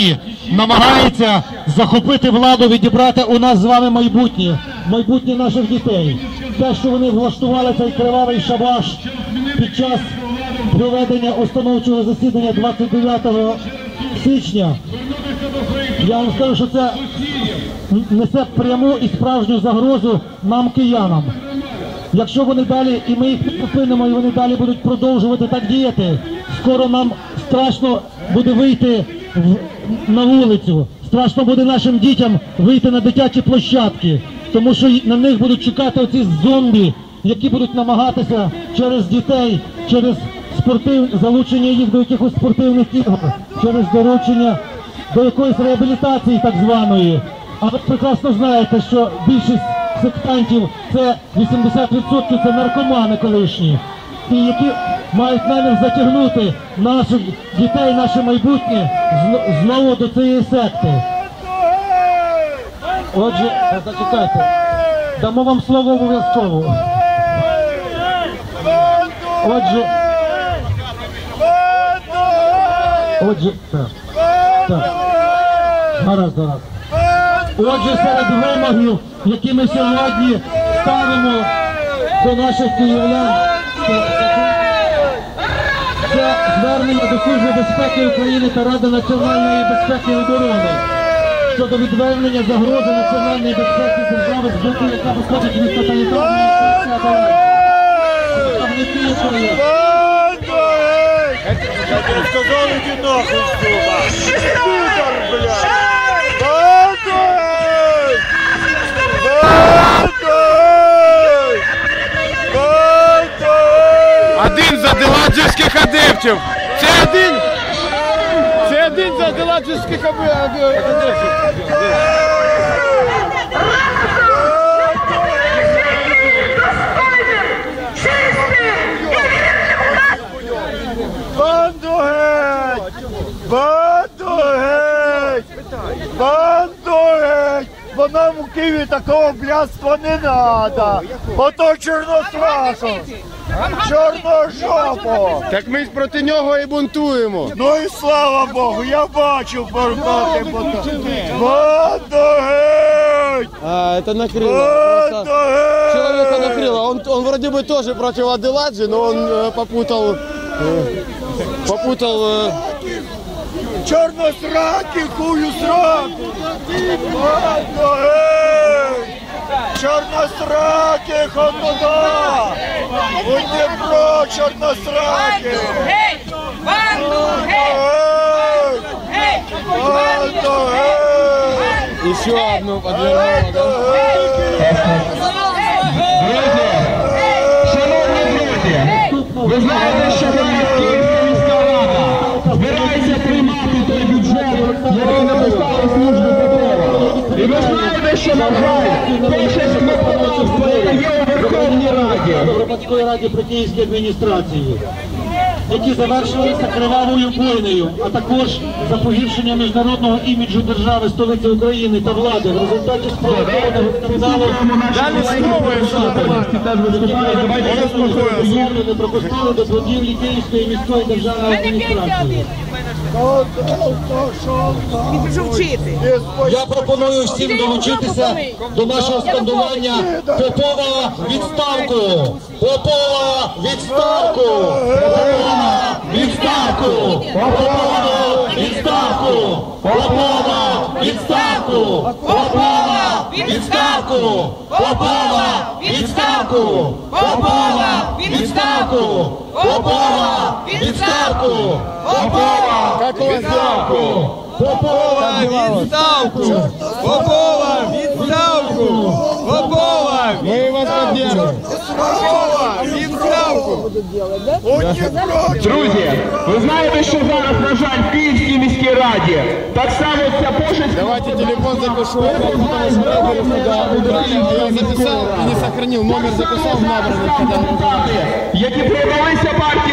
суті намагається захопити владу, відібрати у нас з вами майбутнє, майбутнє наших дітей. Те, що вони влаштували цей кривавий шабаш під час проведення установчого засідання 29 січня, я вам скажу, що це несе пряму і справжню загрозу нам, киянам. Якщо вони далі, і ми їх зупинимо, і вони далі будуть продовжувати так діяти, скоро нам страшно буде вийти в, на вулицю. Страшно буде нашим дітям вийти на дитячі площадки, тому що на них будуть чекати оці зомбі, які будуть намагатися через дітей, через спортив, залучення їх до якихось спортивних ігор, через доручення до якоїсь реабілітації так званої. А ви прекрасно знаєте, що більшість сектантів це 80% це наркомани колишні, і які мають намір затягнути наших дітей, наше майбутнє знову до цієї секти. Отже, зачекайте, дамо вам слово обов'язково. Отже, отже, так, так, гаразд, гаразд. Отже, серед вимогів, які ми сьогодні ставимо до наших київлян, це, звернення до Служби безпеки України та Ради національної безпеки і оборони щодо відвернення загрози національної безпеки держави з боку, яка виходить від тоталітарної Сказали, нахуй, сука! Адептів. Це один. Це один за деладжевських адептів. Банду геть! Банду геть! Банду геть! Нам у Києві такого блядства не надо! Ото чорносрашу! Чорножопу! Так ми ж проти нього і бунтуємо. Ну і слава Богу, я бачив боркати Банду геть! А, это накрыло. Банду Просто геть! Человека накрыло. Он, он вроде бы тоже против Аделаджи, но он э, попутал... э, попутал... э, Чорносраки, хую сраку! Чорносраки, ходода! У Дніпро, чорносраки! Геть! Банду геть! Геть! Банду геть! еще одну подвернуло, да? Ви знаєте, що Київська міська рада збирається приймати той бюджет, який написали служби Петрова. І ви знаєте, що, на жаль, більшість Верховній Раді, громадської раді при Київській адміністрації, які завершилися кривавою бойнею, а також за погіршення міжнародного іміджу держави, столиці України та влади. В результаті спровокованого скандалу не пропустили до будівлі Київської міської державної адміністрації. Він прийшов вчити. Я пропоную всім долучитися до нашого скандування Попова відставку! Попова відставку! Попова відставку! Попова відставку! Попова відставку! Попова відставку! Попова відставку! Попова відставку! Попова відставку! Попова відставку! Попова Відставку! Попова! Відставку! Попова! Ми вас підтримуємо. Попова! Відставку! У Дніпро, Друзі, ви знаєте, що зараз, на жаль, в Київській міській раді так само ця пошесть Давайте телефон запишу. Я записал и не сохранил. Номер записал в набранный. які продалися партії